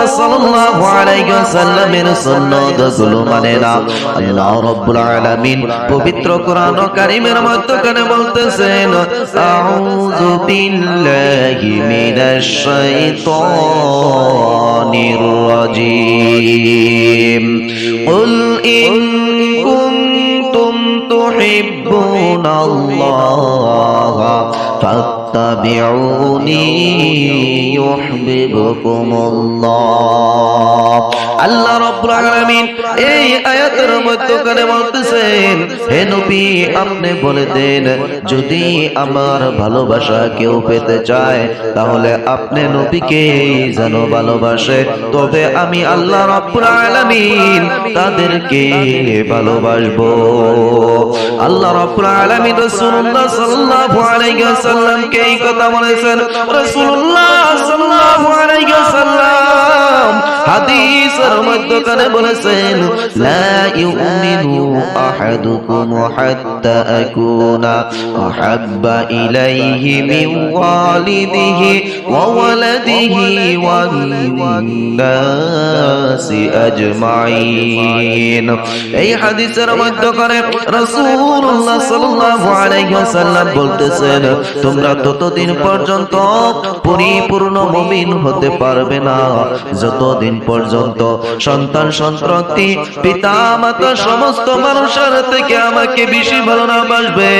রাসূলুল্লাহ সাল্লাল্লাহু আলাইহি ওয়াসাল্লামের সুন্নাতগুলো মানে না আল্লাহ রাব্বুল আলামিন পবিত্র কোরআন ও কারীমের মধ্যখানে বলতেছেন আউযু বিল্লাহি মিনাশ শাইতানির রাজীম قل إن كنتم تحبون الله فاتبعوني আল্লাহ রাব্বুল এই আয়াতের মধ্যখানে বলতেছেন, হে নবী, আপনি বলে দেন, যদি আমার ভালোবাসা কেউ পেতে চায়, তাহলে আপনি নবীকে যেন ভালোবাসে। তবে আমি আল্লাহ রাব্বুল আলামিন তাদেরকে ভালোবাসবো। আল্লাহ রাব্বুল আলামিন রাসূলুল্লাহ সাল্লাল্লাহু আলাইহি ওয়াসাল্লামকে এই কথা বলেছেন। রাসূলুল্লাহ ওয়াসাল্লাম। হাদিসের মধ্যখানে বলেছেন, লা ইউমিনু আহাদুকুম হাত্তা আকুনা আহাব্বা ইলাইহি মিন ওয়ালিদিহি ওয়া ওয়ালাদিহি আজমাইন। এই হাদিসের মধ্যখানে রাসূলুল্লাহ সাল্লাল্লাহু আলাইহি ওয়াসাল্লাম বলতেছেন, তোমরা ততদিন পর্যন্ত পরিপূর্ণ মুমিন হতে পারবে না। যতদিন পর্যন্ত সন্তান সন্ততি পিতা মাতা সমস্ত মানুষের থেকে আমাকে বেশি ভালো না বাসবে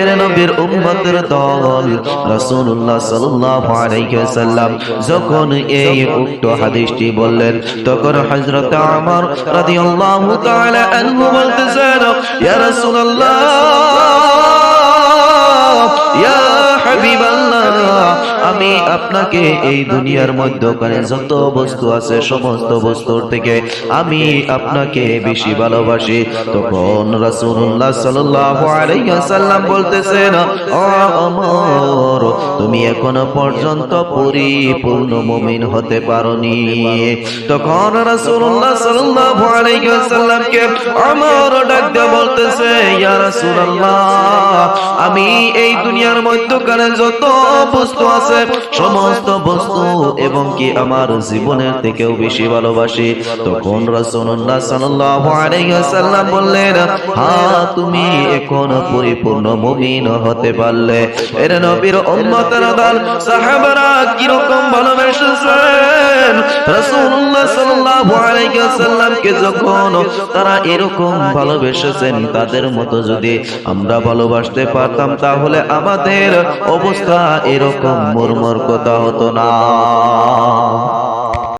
এর নবীর উম্মতের দল রাসূলুল্লাহ সাল্লাল্লাহু আলাইহি ওয়াসাল্লাম যখন এই উক্ত হাদিসটি বললেন, তখন হযরত ওমর রাদিয়াল্লাহু তাআলা আনহু বলতেছেন, ইয়া রাসূলুল্লাহ আপনাকে এই দুনিয়ার মধ্যখানে যত বস্তু আছে, সমস্ত বস্তুর থেকে আমি আপনাকে বেশি ভালোবাসি। তখন রাসূলুল্লাহ সাল্লাল্লাহু আলাইহি ওয়াসাল্লাম বলতেছেন, ও ওমর তুমি এখনও পর্যন্ত পরিপূর্ণ মুমিন হতে পারোনি। তখন রাসূলুল্লাহ সাল্লাল্লাহু আলাইহি ওয়াসাল্লামকে ওমর ডাক দিয়ে বলতেছে, ইয়া রাসূলুল্লাহ, আমি এই দুনিয়ার মধ্যখানে যত বস্তু আছে, সমস্ত বস্তু এবং কি আমার জীবনের থেকেও বেশি ভালোবাসি? তখন রাসূলুল্লাহ বললেন হ্যাঁ তুমি এখন পরিপূর্ণ মুমিন হতে পারলে। এর নবীর উম্মতের দল, সাহাবারা কি ভালোবেসেছেন? রাসূলুল্লাহ ওয়াসাল্লামকে যখন তারা এরকম ভালোবেসেছেন, তাদের মতো যদি আমরা ভালোবাসতে পারতাম, তাহলে আমাদের অবস্থা এরকম মুরমর কথা হতো না।